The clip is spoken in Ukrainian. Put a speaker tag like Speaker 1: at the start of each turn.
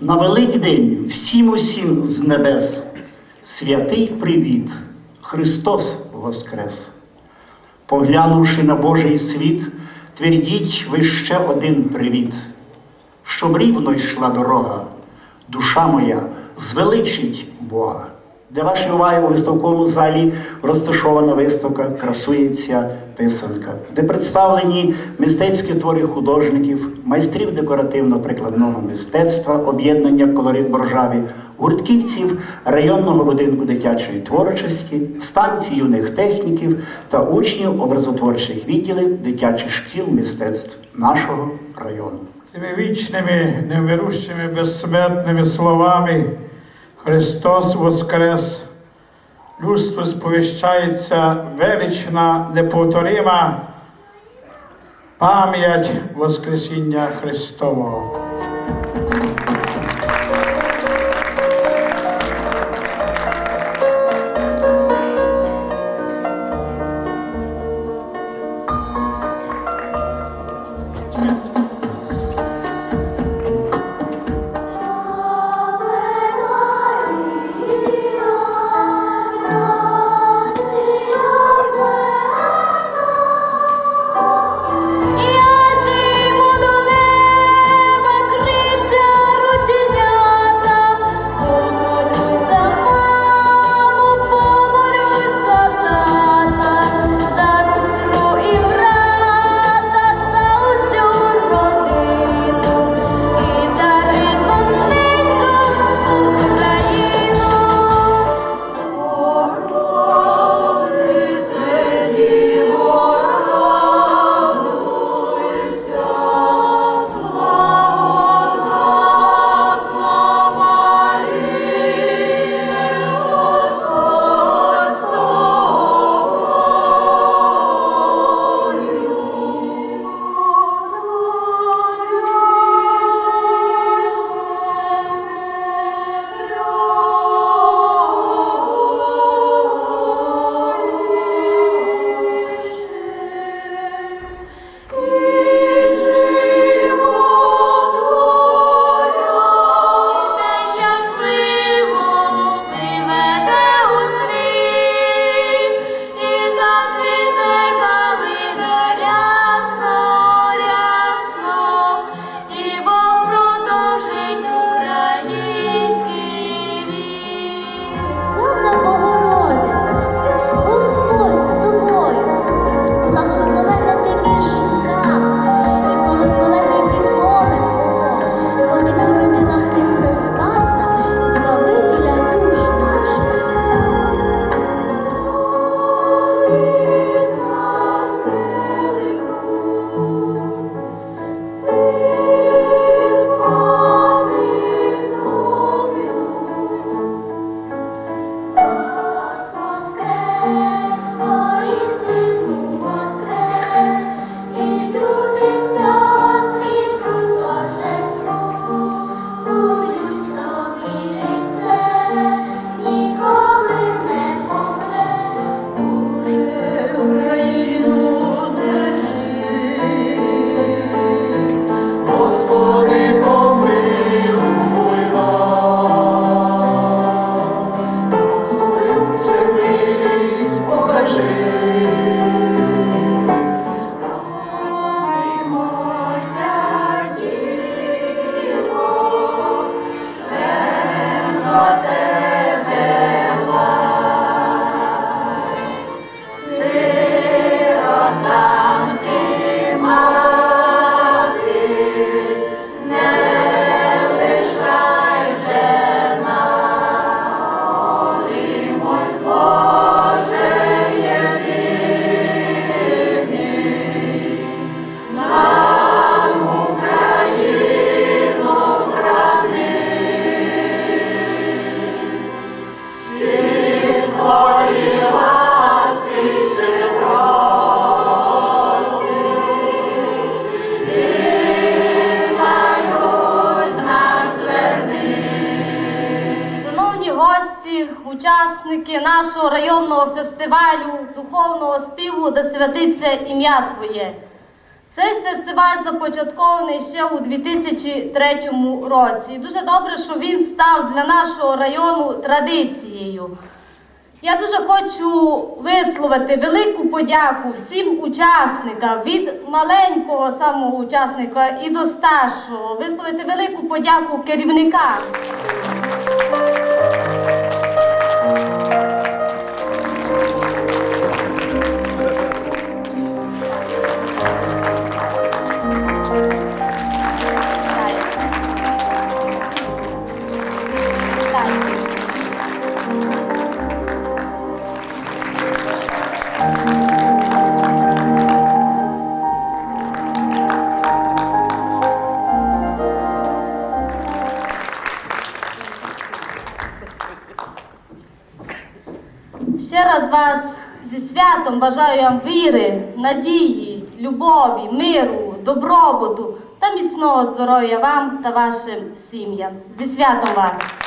Speaker 1: на Великдень всім усім з небес. Святий привіт, Христос Воскрес. Поглянувши на Божий світ, твердіть ви ще один привіт, щоб рівно йшла дорога, душа моя звеличить Бога. Для вашої уваги у виставковому залі розташована виставка Красується писанка, де представлені мистецькі твори художників, майстрів декоративно-прикладного мистецтва, об'єднання колорит Боржаві, гуртківців районного будинку дитячої творчості, станції юних техніків та учнів образотворчих відділів дитячих шкіл мистецтв нашого району.
Speaker 2: Цими вічними, невирущими, безсмертними словами Христос Воскрес. Людству сповіщається велична, неповторима пам'ять Воскресіння Христового.
Speaker 3: Гості, учасники нашого районного фестивалю духовного співу «Да святиться ім'я Твоє.
Speaker 2: Цей фестиваль започаткований ще у 2003 році. Дуже добре, що він став для нашого району традицією. Я дуже хочу висловити велику подяку всім учасникам від маленького самого учасника і до старшого, висловити велику подяку керівникам. Ще раз вас зі святом бажаю вам віри, надії, любові, миру, добробуту та міцного здоров'я вам та вашим сім'ям. Зі святом вас!